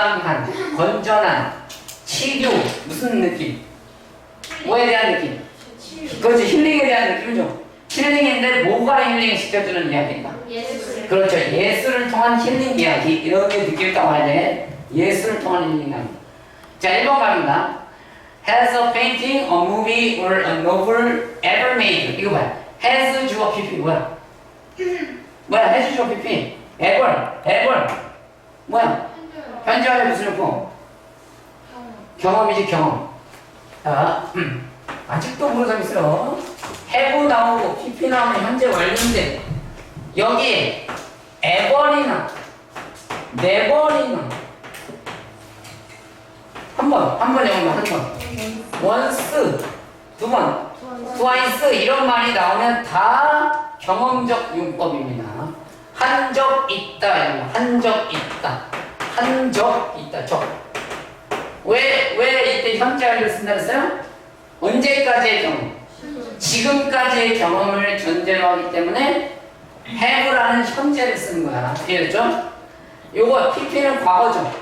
건강한, 건전한, 치료 무슨 느낌? 뭐에 대한 느낌? 그렇지 힐링에 대한 느낌이죠. 힐링인데 뭐가 힐링 시켜주는 이야기인가? 예술. 그렇죠. 예술을 통한 힐링 이야기 이렇게 따와야 돼. 예술을 통한 힐링 이야기. 자 1번 갑니다. Has a painting, a movie, or a novel ever made? 이거 뭐야? Has 주어 PP 뭐야? 뭐야? has 주어 PP ever, ever 뭐야? 현재와의 무슨 용법? 경험이지 경험. 자, 음. 아직도 모르는 사람 있어요. have 나오고 PP 나오면 현재 완료인데 여기 ever이나 never이나 한 번, 한 번에 오면 한 번. once 두 번, twice 이런 말이 나오면 다 경험적 용법입니다. 한 적 있다, 한적 있다, 한 적 있다, 적. 왜, 왜 이때 현재를 쓴다 그랬어요? 언제까지의 경험? 지금까지의 경험을 전제로 하기 때문에 have라는 현재를 쓰는 거야. 이해됐죠? 요거 PP는 과거죠.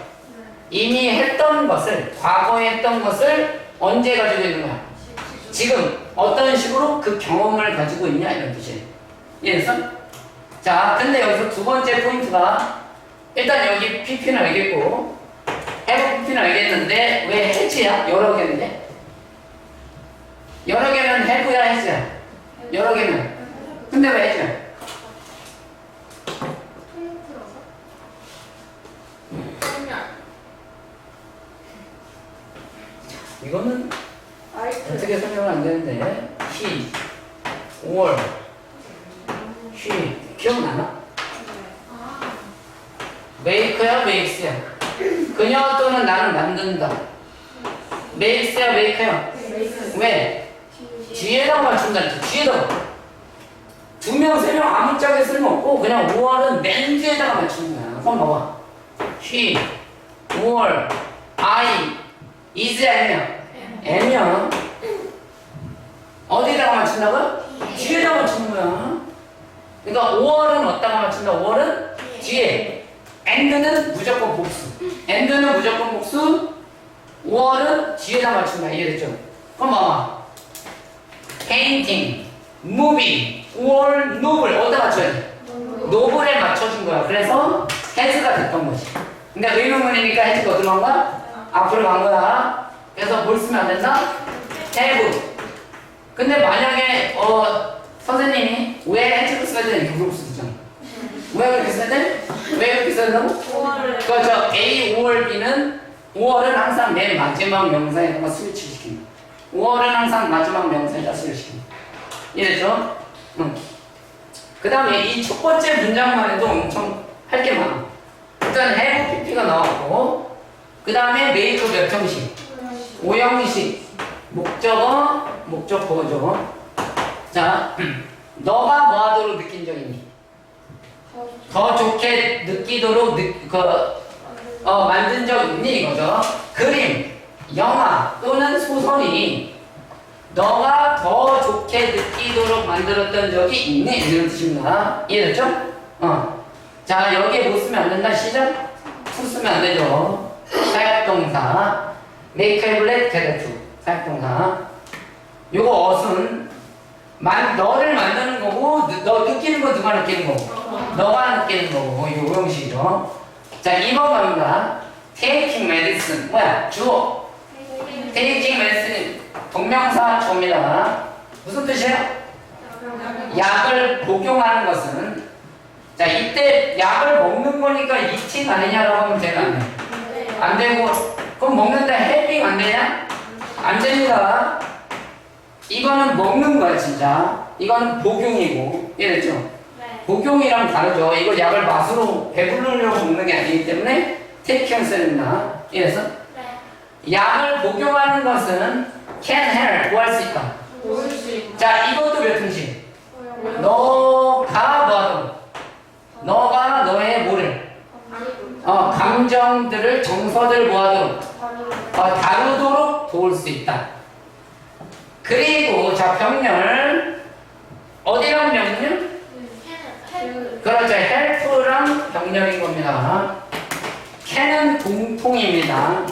이미 했던 것을, 과거에 했던 것을 언제 가지고 있는 거야? 지금 어떤 식으로 그 경험을 가지고 있냐 이런 뜻이에요. 이해됐어? 자, 근데 여기서 두 번째 포인트가 일단 여기 PP는 알겠고 PP는 알겠는데 왜 해지야? 여러 개인데? 여러 개면 have야 해지야? 여러 개면 근데 왜 해지야? 이거는. 어떻게 설명은 안 되는데 he, or, she 기억나나? 아. make야 makes야? 그녀 또는 나는 만든다 makes야 make야? 왜? 뒤에다 맞춘다 이렇게 뒤에다 두 명, 세 명 아무 짝에 쓸모없고 그냥 5월은 맨 뒤에다가 맞추는 거야. 한번 봐봐. She, 5월, I, is M이야? M이야. 어디다가 맞춘다고? 뒤에다 맞추는 거야. 그러니까 5월은 어디다가 맞춘다? 5월은 뒤에 and는 무조건 복수. and는 무조건 복수. 5월은 뒤에다 맞춘다. 이해됐죠? 그럼 봐봐. painting, movie, 5월 novel 어디다 맞춰야 돼? 노블에 맞춰준 거야. 그래서 has가 됐던 거지. 근데 의문문이니까 has가 어디로 간 거야? 앞으로 간 거야. 그래서 뭘 쓰면 안 된다? have 근데 만약에 어 선생님이 왜 has를 써야 되냐 이렇게 물어볼 수도 있잖아 왜 그렇게 써야 돼? 왜 그렇게 써야 된다고? 그렇죠. A, 5월, B는 5월은 항상 맨 마지막 명사에다가 스위치를 시킵니다. 5월은 항상 마지막 명사에다 스위치를 시킵니다. 이해됐죠? 응. 그 다음에 이 첫 번째 문장만 해도 엄청 할 게 많아. 일단 have PP가 나왔고, 그 다음에 make 몇 형식? 5형식. 목적어, 목적어죠. 자, 너가 뭐 하도록 느낀 적 있니? 더 좋게 느끼도록 느, 그, 어, 만든 적 있니 이거죠. 그림, 영화 또는 소설이 너가 더 좋게 느끼도록 만들었던 적이 있니? 이런 뜻입니다. 이해됐죠? 어. 자, 여기에 뭐 쓰면 안 된다? 시작? to 쓰면 안 되죠. 사역동사. make a black get to. 사역동사. 요거 어순. 만, 너를 만드는 거고, 너, 너 느끼는 거 누가 느끼는 거고. 너가 느끼는 거고 이거 오형식이죠. 자 2번 갑니다. Taking medicine 뭐야 주어. Taking medicine 동명사 주어입니다. 무슨 뜻이에요? 약을 복용하는 것은 자 이때 약을 먹는 거니까 eating 아니냐라고 하면 되나? 안 되고 그럼 먹는다 having 안 되냐? 안 됩니다. 이거는 먹는 거야 진짜. 이거는 복용이고 이해됐죠? 복용이랑 다르죠. 이거 약을 맛으로 배부르려고 먹는 게 아니기 때문에 테이크형 씁니다. 이래서 약을 복용하는 것은 can help 구할 수 있다. 자 이것도 몇 형식? 너가 뭐하든 너가 너의 뭐를 어, 감정들을 정서들 뭐하도록 어, 다루도록 도울 수 있다. 그리고 자 병렬 어디랑 병렬? 그렇죠. 헬프랑 병렬인 겁니다. 캔은 공통입니다.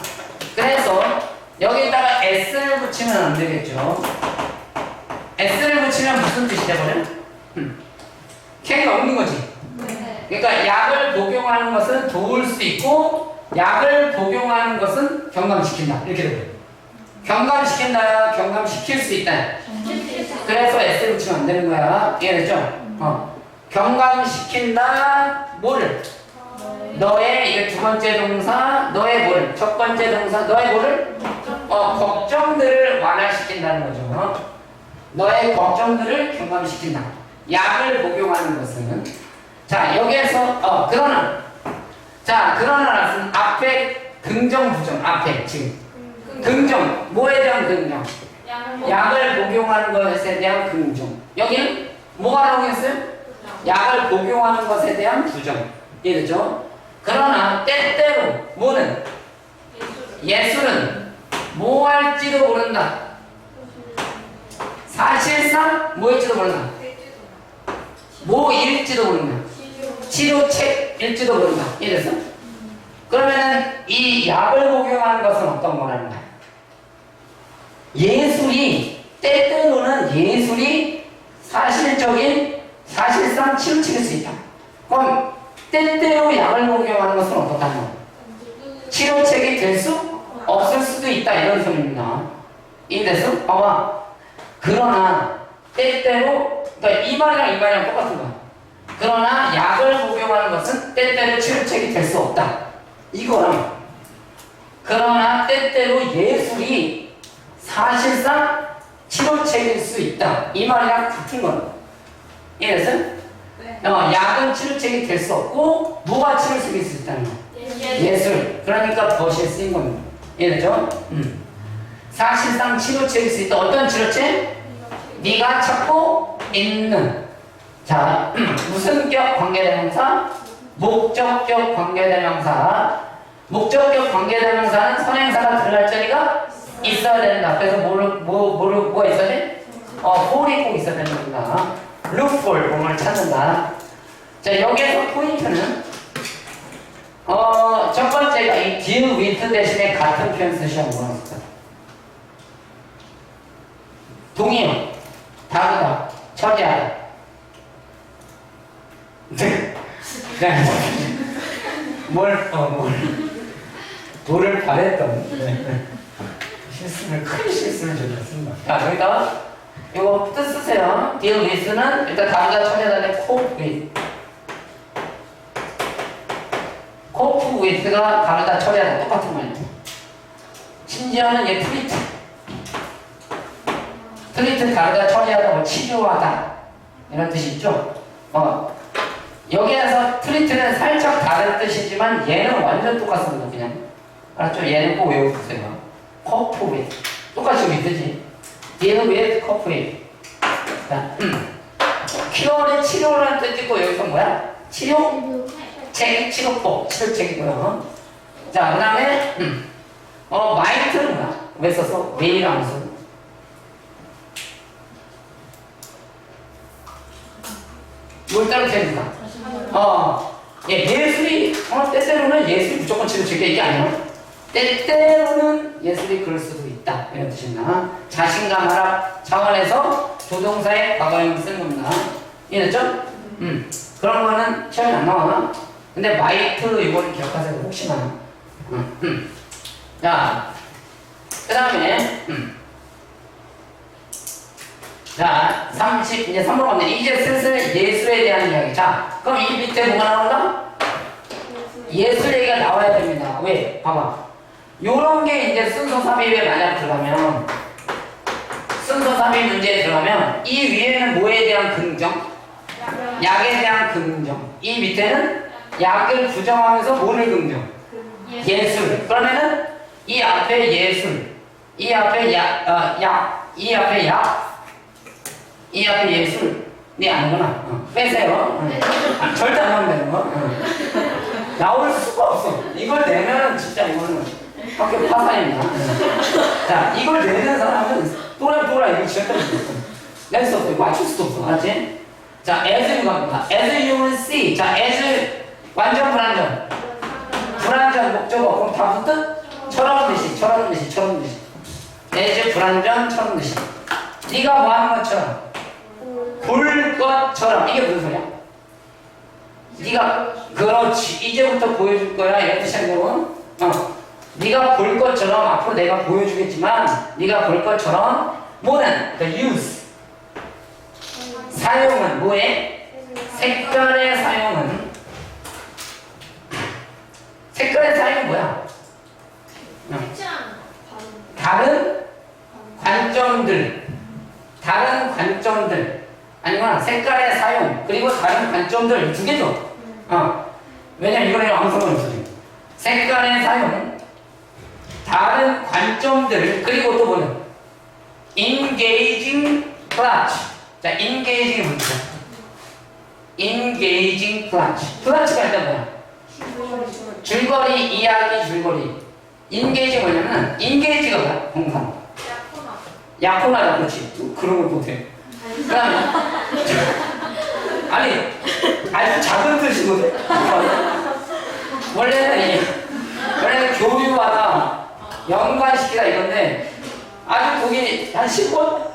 그래서 여기다가 s를 붙이면 안 되겠죠. s를 붙이면 무슨 뜻이 돼버려? 음. K가 없는 거지. 네. 그러니까 약을 복용하는 것은 도울 수 있고 약을 복용하는 것은 경감시킨다. 이렇게 돼버려. 경감시킨다, 경감시킬 수 있다. 그래서 S를 붙이면 안 되는 거야. 이해됐죠? 어. 경감시킨다, 뭐를? 너의, 이게 두 번째 동사, 너의 뭐를? 첫 번째 동사, 너의 뭐를? 어, 걱정들을 완화시킨다는 거죠. 어? 너의 걱정들을 경감시킨다. 약을 복용하는 것은. 자, 여기에서, 어, 그러나. 자, 그러나는 앞에 긍정, 부정, 앞에 지금. 긍정, 뭐에 대한 긍정? 약을 복용하는 것에 대한 긍정. 여기는 뭐가 나오겠어요? 약을 복용하는 것에 대한 부정. 이해되죠? 그러나 때때로 뭐는 예술은 뭐 할지도 모른다. 사실상 뭐일지도 모른다. 뭐일지도 모른다. 치료책일지도 모른다. 이래서 그러면은 이 약을 복용하는 것은 어떤 거라는 거야? 예술이 때때로는 예술이 사실적인 사실상 치료책일 수 있다. 그럼 때때로 약을 복용하는 것은 어떻다는? 치료책이 될 수 없을 수도 있다 이런 소리입니다. 이래서 봐봐. 그러나 때때로 그러니까 이 말이랑 이 말이랑 똑같은 거야. 그러나 약을 복용하는 것은 때때로 치료책이 될 수 없다. 이거랑 그러나 때때로 예술이 사실상 치료책일 수 있다. 이 말이랑 같은 거야. 이래서 어, 약은 치료책이 될 수 없고 뭐가 치료책일 수 있다는 거야. 예술. 그러니까 벗이 쓰인 겁니다. 이해되죠? 음. 사실상 치료책일 수 있다. 어떤 치료책? 네가 찾고 있는 자 무슨격 관계대명사 목적격 관계대명사 목적격 관계대명사는 선행사가 들어갈 자리가 있어야 된다 그래서 뭐를 뭐 뭐를 뭐가 있어야 돼? 어 홀이 꼭 있어야 되는 겁니다 for 뭔가를 찾는다 자 여기에서 포인트는 어 첫 번째가 이 with 대신에 같은 표현 뭐라 쓸까? 동의어 다르다 처리하다 네. 네. 뭘, 어, 뭘. 돌을 바랬던 네. 실수를, 큰 실수를 저질렀습니다. 자, 여기다가 이거 뜻 쓰세요. deal with는 일단 다르다 처리하다에 cope with. cope with가 다르다 처리하다 똑같은 말이에요. 심지어는 얘 트리트. 트리트 다르다 처리하다 뭐 치료하다 이런 뜻이 있죠. 어 여기에서 트리트는 살짝 다른 뜻이지만 얘는 완전 똑같습니다. 그냥 알았죠? 얘는 꼭 외워두세요. 커프 with 똑같이 위드지. deal with 커프 with. 자, 음. 큐어는 치료라는 뜻이고 여기서 뭐야? 치료 책 치료법 치료책이고요. 자 그 다음에 음. 어 마이트는 뭐야? 왜 썼어? 써? 뭘 따르게 됩니까? 어, 예, 예술이, 어, 때때로는 예술이 무조건 치료책이 이게 아니야. 때때로는 예술이 그럴 수도 있다. 이런 뜻입니다. 자신감 하락 차원에서 조동사의 과거형을 쓰는 겁니다. 이해됐죠? 음, 그런 거는 시험에 안 나와. 근데 마이트 이거는 기억하세요. 혹시나. 음, 음. 자, 그 다음에, 음. 자, 30, 이제 3번 건데, 이제 슬슬 예술에 대한 이야기. 자, 그럼 이 밑에 뭐가 나온다? 예술 얘기가 나와야 됩니다. 왜? 봐봐. 요런 게 이제 순서 삽입에 만약 들어가면, 순서 삽입 문제에 들어가면, 이 위에는 뭐에 대한 긍정? 약에 대한 긍정. 이 밑에는 약을 부정하면서 뭐를 긍정? 예술. 그러면은, 이 앞에 예술, 이 앞에 약, 어, 약, 이 앞에 약, 이 앞에 예술 네 아니구나 어, 빼세요 어. 아, 절대 안 하면 되는 거 어. 나올 수가 없어 이걸 내면은 진짜 이거는 학교 파산입니다 어. 자 이걸 내는 사람은 또라 또라 이거 없어 낼수 없어 이거 맞출 수도 없어 알았지? 자 as 갑니다 as you will see. 자 as 완전 불안전. 불완전 목적어. 그럼 다 붙듯? 처럼 듯이 처럼 듯이 처럼 듯이 as 불완전 처럼 듯이 네가 뭐 하는 것처럼? 볼 것처럼. 이게 무슨 소리야? 네가 그렇지. 이제부터 보여줄 거야. 뜻이 아니고. 어 네가 볼 것처럼 앞으로 내가 보여주겠지만 네가 볼 것처럼 뭐는? The use. 사용은 뭐에? 색깔의 사용은? 색깔의 사용은 뭐야? 다른 관점들. 다른 관점들. 아니면 색깔의 사용. 그리고 다른 관점들. 두 개죠. 어. 왜냐면 이거는 지금. 색깔의 사용 다른 관점들 그리고 또 뭐냐? Engaging clutch. 자 engaging이 뭔지 engaging clutch. Clutch가 일단 뭐야? 줄거리 이야기 줄거리. Engage 뭐냐면 engage가 뭐야? 약혼아. 약혼하다 그렇지. 그런 걸 못해 그 다음에 아니 아주 작은 뜻이거든. 원래는 이 원래는 교류하다 연관시키다 이건데 아주 거기 한 10번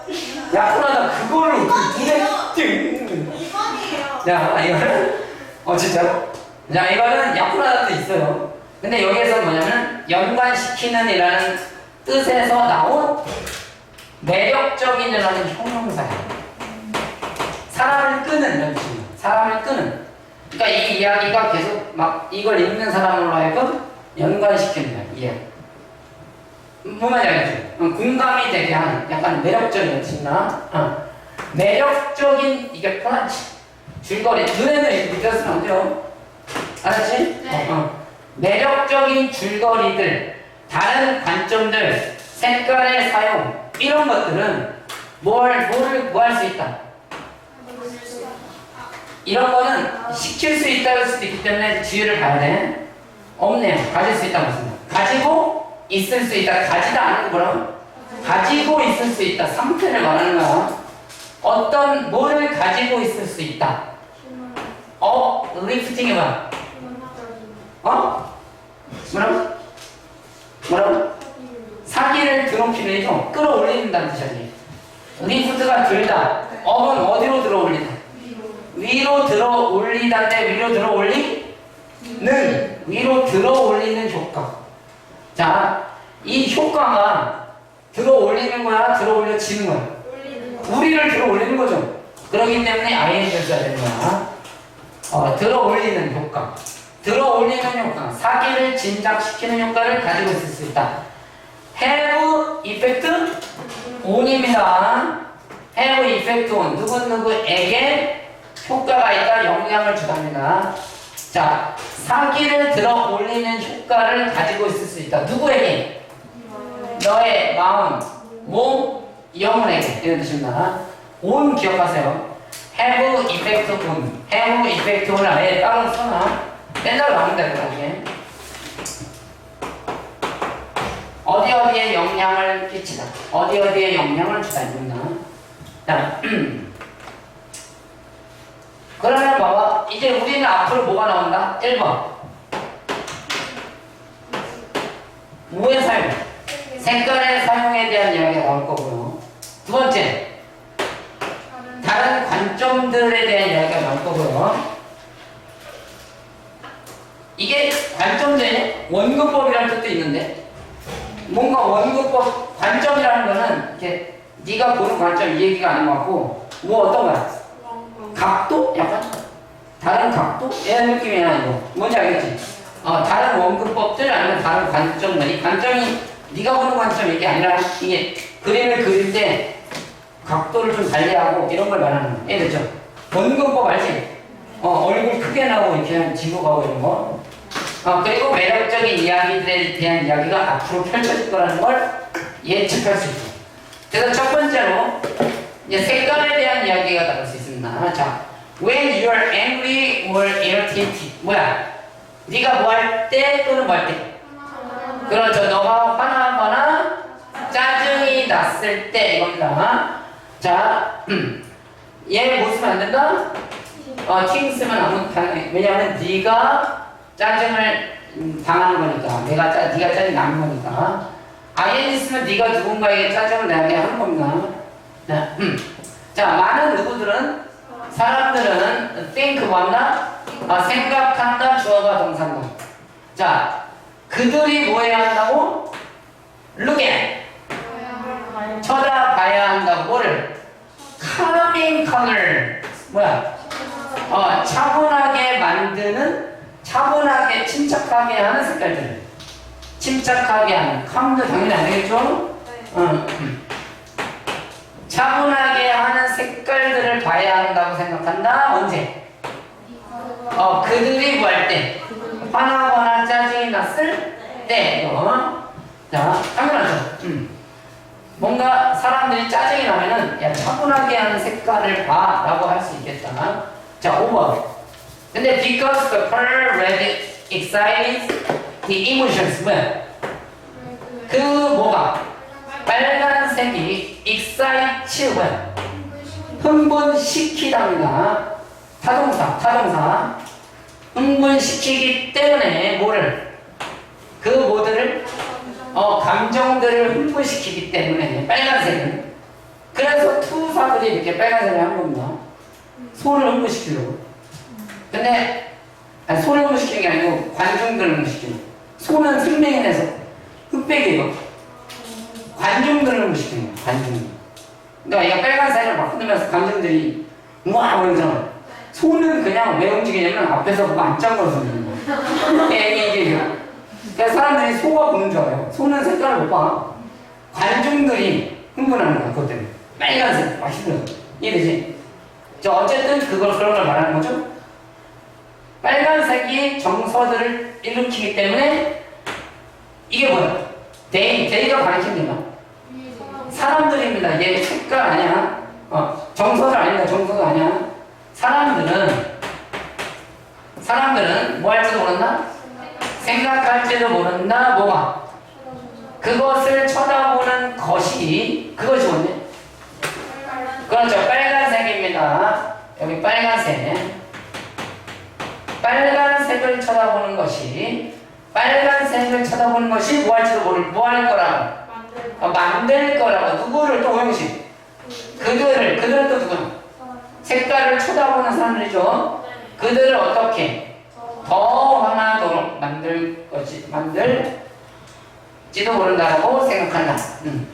약혼하다 그걸로 눈에 띵 이번이에요. 자, 이거는 어 진짜로? 자, 이거는 약분하다도 있어요. 근데 여기에서 뭐냐면 연관시키는 이라는 뜻에서 나온 매력적인 이라는 형용사예요. 사람을 끄는 이런 뜻입니다. 사람을 끄는. 그러니까 이 이야기가 계속 막 이걸 읽는 사람으로 하여금 연관시키는 거야. 이 말인지 알겠죠? 어, 공감이 되게 하는 약간 매력적인 뜻이나 어. 매력적인 이게 플라치 줄거리 눈에는 이렇게 밑에 쓰면 안 돼요 알았지? 네. 어, 어. 매력적인 줄거리들 다른 관점들 색깔의 사용 이런 것들은 뭘 뭐를 뭐 할 수 있다 이런 거는 시킬 수 있다는 수도 있기 때문에 지혜를 봐야 돼 없네요 가질 수 있다고 했습니다 가지고 있을 수 있다 가지다 않은 거 뭐라고? 가지고 있을 수 있다 상태를 말하는 거야 어떤 뭐를 가지고 있을 수 있다 어? 리프팅이 뭐야? 어? 뭐라고? 뭐라고? 사기를 드럼키는 이죠 끌어올린다는 뜻이지 리프트가 들다 업은 어디로 들어올린다? 위로 들어올리다인데 위로 들어올리는 위로 들어올리는 효과 자, 이 효과가 들어 올리는 거야 들어 올려지는 거야 우리를 들어 올리는 거죠. 그렇기 때문에 ING를 써야 되는 거야. 어, 들어 올리는 효과. 들어 올리는 효과. 사기를 진작시키는 효과를 가지고 있을 수 있다. have effect on입니다. have effect on. 누구누구에게 효과가 있다. 영향을 주답니다. 자, 사기를 들어 올리는 효과를 가지고 있을 수 있다. 누구에게? 너의 마음, 몸, 영혼에게 이런 뜻입니다. 온 기억하세요. have effect on. have effect on을 아예 따로 써놔. 맨날 나온다 이게. 어디 어디에 영향을 끼치다. 어디 어디에 영향을 주다 이겁니다. 자, 그러면 봐봐. 이제 우리는 앞으로 뭐가 나온다? 1번. 뭐의 사용? 색깔의 사용에 대한 이야기가 나올 거고요. 두 번째, 다른 관점들에 대한 이야기가 나올 거고요. 이게 관점제 원근법이라는 뜻도 있는데 뭔가 원근법 관점이라는 거는 이렇게 네가 보는 관점 이 얘기가 아닌 것 같고 뭐 어떤 거야? 각도? 약간 다른 각도? 이런 느낌이야 이거 뭔지 알겠지? 어, 다른 원근법들 아니면 다른 관점들 이 관점이 네가 보는 관점 이게 아니라 이게 그림을 그릴 때 각도를 좀 달리하고 이런 걸 말하는 거야 이해됐죠? 원근법 알지? 어, 얼굴 크게 나오고 이렇게 지고 가고 이런 거 어, 그리고 매력적인 이야기들에 대한 이야기가 앞으로 펼쳐질 거라는 걸 예측할 수 있고 그래서 첫 번째로 이제 색깔에 대한 이야기가 나올 수 있습니다. 자, when you are angry or irritated 뭐야? 네가 뭐 할 때 또는 뭐 할 때? 그렇죠. 너가 화나거나 짜증이 났을 때 이겁니다. 자, 음. 얘못 쓰면 안 된다? 어, 팅 쓰면 아무 당 왜냐하면 네가 짜증을 음, 당하는 거니까 내가 짜 네가 짜증 나는 거니까 ing 있으면 네가 누군가에게 짜증을 나게 하는 겁니다. 자, 음. 자 많은 누구들은 사람들은 think 뭐한다? 아, 생각한다 주어가 동사다. 자 그들이 뭐 해야 한다고? look at 쳐다봐야 한다고 뭐를? color 뭐야? 어, 차분하게 만드는 차분하게 침착하게 하는 색깔들 침착하게 하는 calm도 당연히 안 되겠죠? 어, 음. 차분하게 하는 색깔들을 봐야 한다고 생각한다 언제? 어 그들이 뭐할 때? 화나거나 짜증이 났을 때 어? 자 당연하죠 음. 뭔가 사람들이 짜증이 나면은 야 차분하게 하는 색깔을 봐 라고 할 수 있겠다 자 5번 근데 because the color red excites the emotions 뭐야? 그 뭐가? 빨간색이 excite 뭐야? 흥분시키답니다 타동사 타동사 흥분시키기 때문에 뭐를? 그 뭐들을 어, 감정들을 흥분시키기 때문에 빨간색은 그래서 투사들이 이렇게 빨간색을 한 겁니다. 소를 흥분시키려고. 근데 아니, 소를 흥분시키는 게 아니고 관중들을 흥분시키는 거예요. 소는 생명인에서 흑백이에요. 관중들을 흥분시키는 거예요. 관중. 그러니까 얘가 빨간색을 막 흔들면서 감정들이 우와 그러잖아. 소는 그냥 왜 움직이냐면 앞에서 걸어서 있는 거예요. 이게. 그래서 사람들이 소가 보는 줄 알아요. 소는 색깔을 못 봐. 관중들이 흥분하는 거야, 그것 때문에. 빨간색, 맛있는. 이해되지? 자, 어쨌든 그걸, 그런 걸 말하는 거죠. 빨간색이 정서들을 일으키기 때문에 이게 뭐야? 데이, 데이가 가리킵니다. 사람들입니다. 얘 색깔 아니야. 어, 정서들 아니다. 정서도 아니야. 사람들은, 사람들은 뭐 할지도 모른다? 생각할지도 모른다 뭐가? 그것을 쳐다보는 것이 그것이 뭔데? 그렇죠. 빨간색입니다. 여기 빨간색. 빨간색을 쳐다보는 것이 빨간색을 쳐다보는 것이 뭐 할지도 모를 뭐 할 거라고? 어, 만들 거라고. 누구를 또 오영식? 그들을 그들은 또 누구야 색깔을 쳐다보는 사람들이죠 그들을 어떻게 더 화나도록 만들 거지 만들지도 모른다고 생각한다. 음.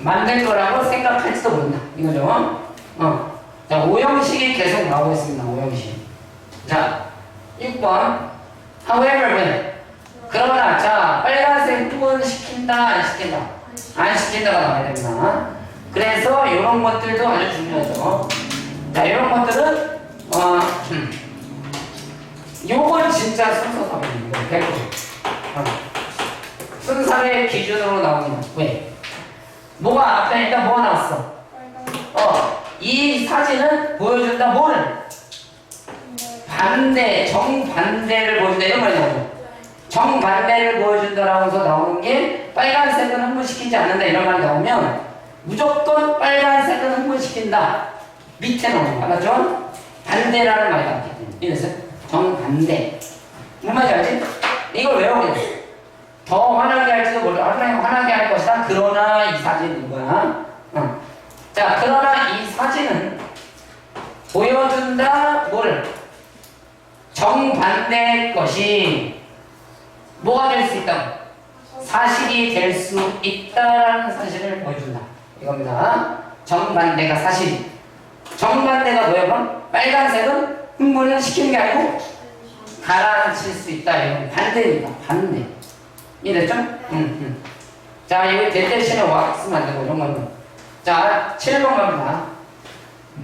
만들 거라고 생각할지도 모른다. 이거죠. 어. 자, 오형식이 계속 나오고 있습니다. 오형식. 자, 6번. However, when. 그러나, 자, 빨간색 부분 시킨다, 안 시킨다? 안 시킨다가 나와야 됩니다. 그래서 이런 것들도 아주 중요하죠. 자, 이런 것들은, 어, 음. 요건 진짜 순서 답입니다. 100%. 어. 순서의 기준으로 나옵니다. 왜? 뭐가 앞에 일단 뭐가 나왔어? 어, 이 사진은 보여준다 뭐를? 반대, 정반대를 보여준다 이런 말이 나오죠. 정반대를 보여준다라고 해서 나오는 게 빨간색은 흥분시키지 않는다 이런 말이 나오면 무조건 빨간색은 흥분시킨다. 밑에 나오는 거 알았죠? 반대라는 말이 나왔기 때문에 이랬어요? 정반대. 무슨 말인지 알지? 이걸 외워야 돼. 더 화나게 할지도 몰라. 화나게, 화나게 할 것이다. 그러나 이 사진은 뭐야? 어. 자, 그러나 이 사진은 보여준다. 뭐를? 정반대의 것이 뭐가 될 수 있다? 사실이 될 수 있다라는 사실을 보여준다. 이겁니다. 정반대가 사실. 정반대가 그럼? 빨간색은 흥분을 시키는 게 아니고 가라앉힐 수 있다. 이건 반대입니다. 반대. 이해됐죠? 응, 응. 자, 여기 될 대신에 와 쓰면 안 되고, 이런 거는. 자, 7번 갑니다.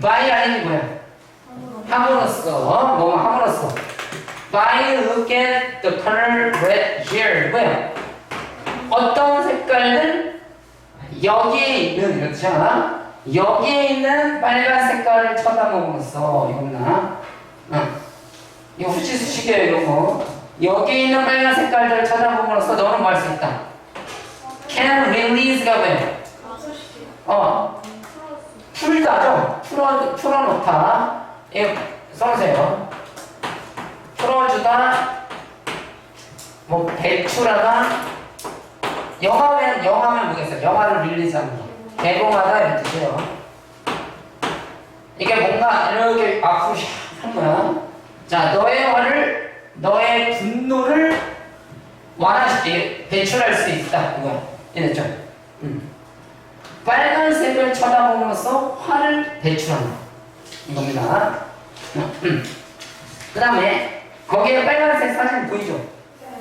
by 아니면 뭐야? 함으로써, 뭐 함으로써. by look at the color red here. 뭐야? 어떤 색깔들? 여기에 있는, 이렇잖아. 여기에 있는 빨간 색깔을 쳐다보면서, 이거구나. 응. 이거 후치수식이에요, 이런 거. 여기 있는 빨간 색깔들을 쳐다봄으로써 너는 뭐 할 수 있다? can release가 왜? 어, 풀다죠? 풀어, 풀어놓다. 이거 써주세요. 풀어주다. 뭐 배출하다 영화면 영화면 뭐겠어요? 영화를 릴리즈하는 거 개봉하다 이런 뜻이에요. 이게 뭔가 이렇게 앞으로 샥 하는 거야. 자 너의 화를 너의 분노를 완화시키 배출할 수 있다 이거야 이랬죠? 음. 빨간색을 쳐다보면서 화를 배출한다 이겁니다. 그 다음에 거기에 빨간색 사진 보이죠?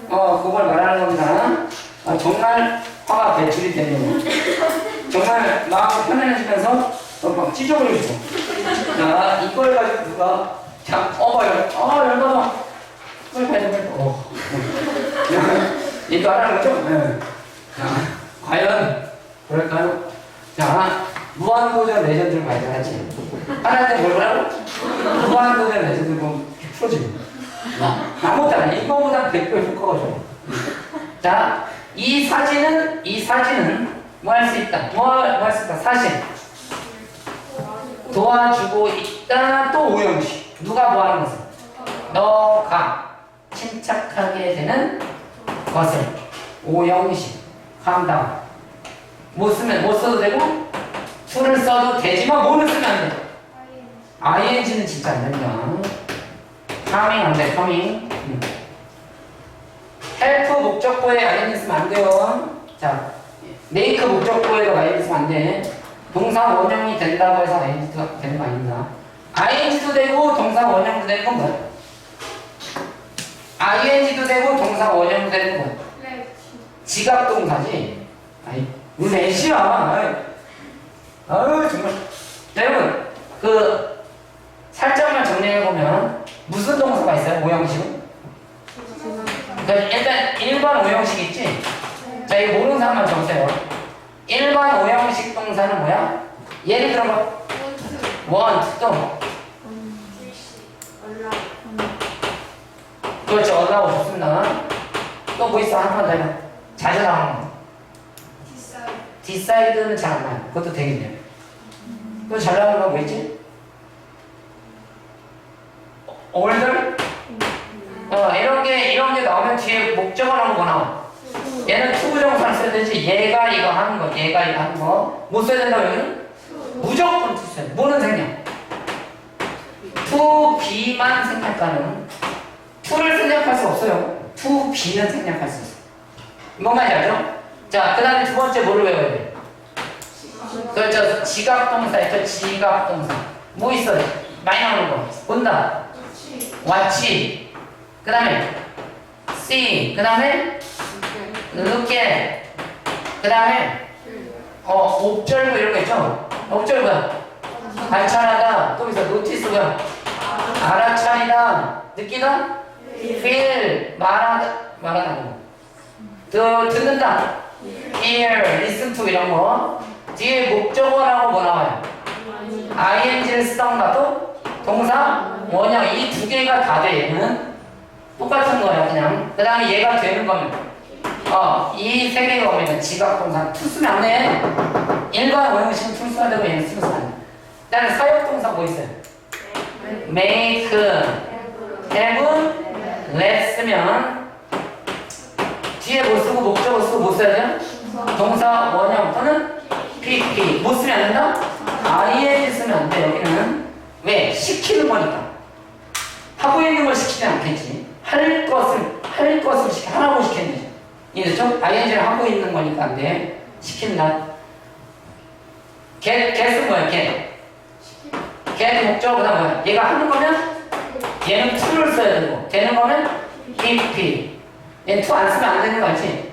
어 그걸 말하는 겁니다. 아, 정말 화가 배출이 되면 정말 마음이 편안해지면서 어, 막 찢어버리죠 자 이걸 가지고 누가 자 어봐요 아 열받아 빨리 빨리 빨리 어. 이거 하라는 거죠? 네. 자 과연 그럴까요? 자 무한도전 레전드를 되지 하나한테 뭐라고? 무한도전 레전드 보면 풀어지고 아무것도 안 해. 이거보다 100배 효과가 좋아 자, 이 사진은 이 사진은 뭐 할 수 있다. 뭐 할 수 있다. 사실 도와주고 있다. 또 오형식. 누가 뭐 하는 것을? 너가 침착하게 되는 것을 오형식. 함당. 못 쓰면 못 써도 되고 수를 써도 되지만 뭐는 쓰면 안 돼. ing는 진짜 안 된다. coming 안 돼. coming. 음. 헬프 목적보에 ing 쓰면 안 돼요. 자, 목적보에도 ing 쓰면 안 돼. 동사 원형이 된다고 해서 ing가 되는 거 아닙니다. ing도 되고 동사 원형도 되는 건 뭐야? ing도 되고 동사 원형도 되는 건 뭐야? 네. 지각 동사지. 아이, 무슨 애쉬야. 아이. 아유, 정말. 자, 여러분, 그, 살짝만 정리해 보면, 무슨 동사가 있어요? 오형식은? 그 일단 일반 오형식 있지? 자, 이거 모르는 사람만 적으세요. 일반 오형식 동사는 뭐야? 예를 들어봐. want, 또. 그렇죠. 어라고 좋습니다. 또 뭐 있어? 한 번 더 해봐. 자주 나오는 거. 디사이드는 잘 안 나요. 그것도 되겠네요. 또 잘 나오는 거 뭐 있지? older? 어, 이런 게, 이런 게 나오면 뒤에 목적어 나오는 거 나와. 얘는 투부정사를 써야 되지. 얘가 이거 하는 거, 얘가 이거 하는 거. 못 써야 된다고 여기는? 무조건 투 써야 돼. 뭐는 생략? to be만 생략하는. to를 생략할 수 없어요. be는 생략할 수 있어. 뭔 말인지 알죠? 자, 그 다음에 두 번째 뭐를 외워야 돼? 그렇죠. 지각동사 있죠. 지각동사. 뭐 있어요? 많이 나오는 거. 본다. watch. 그 다음에 see. 그 다음에 at. 그 다음에 어, 옵절부 이런 거 있죠? 옵절부야. 관찰하다. 또 있어. 노티스가. 알아차리다. 느끼다. feel. 말하다. 말하다. 또 듣는다. hear, listen to 이런 거. 뒤에 목적어라고 뭐 나와요? ing를 쓰던가 또 동사, 원형 이 두 개가 다 돼. 얘는 똑같은 거야 그냥. 그 다음에 얘가 되는 거면 어, 이 세 개가 오면 지각 동사 투 쓰면 안 돼. 일반 원형식은 투 써야 되고 얘는 쓰면 안 돼. 그 다음에 사역 동사 뭐 있어요? make, have, let 쓰면 뒤에 뭐 쓰고 목적어 쓰고 뭐 써야 돼요? 동사 원형 또는 PP 뭐 쓰면 안 된다? ing 쓰면 안 돼 여기는 왜? 시키는 거니까 하고 있는 걸 시키지 않겠지 할 것을 할 것을 시키 하라고 거죠 이해됐죠? ing를 하고 있는 거니까 시킨다 걔, 걔쓴 거야 걔 걔는 목적어 그 다음 뭐야 얘가 하는 거면 얘는 to를 써야 되고 되는 거면 PP 얘는 to 안 쓰면 안 되는 거 알지?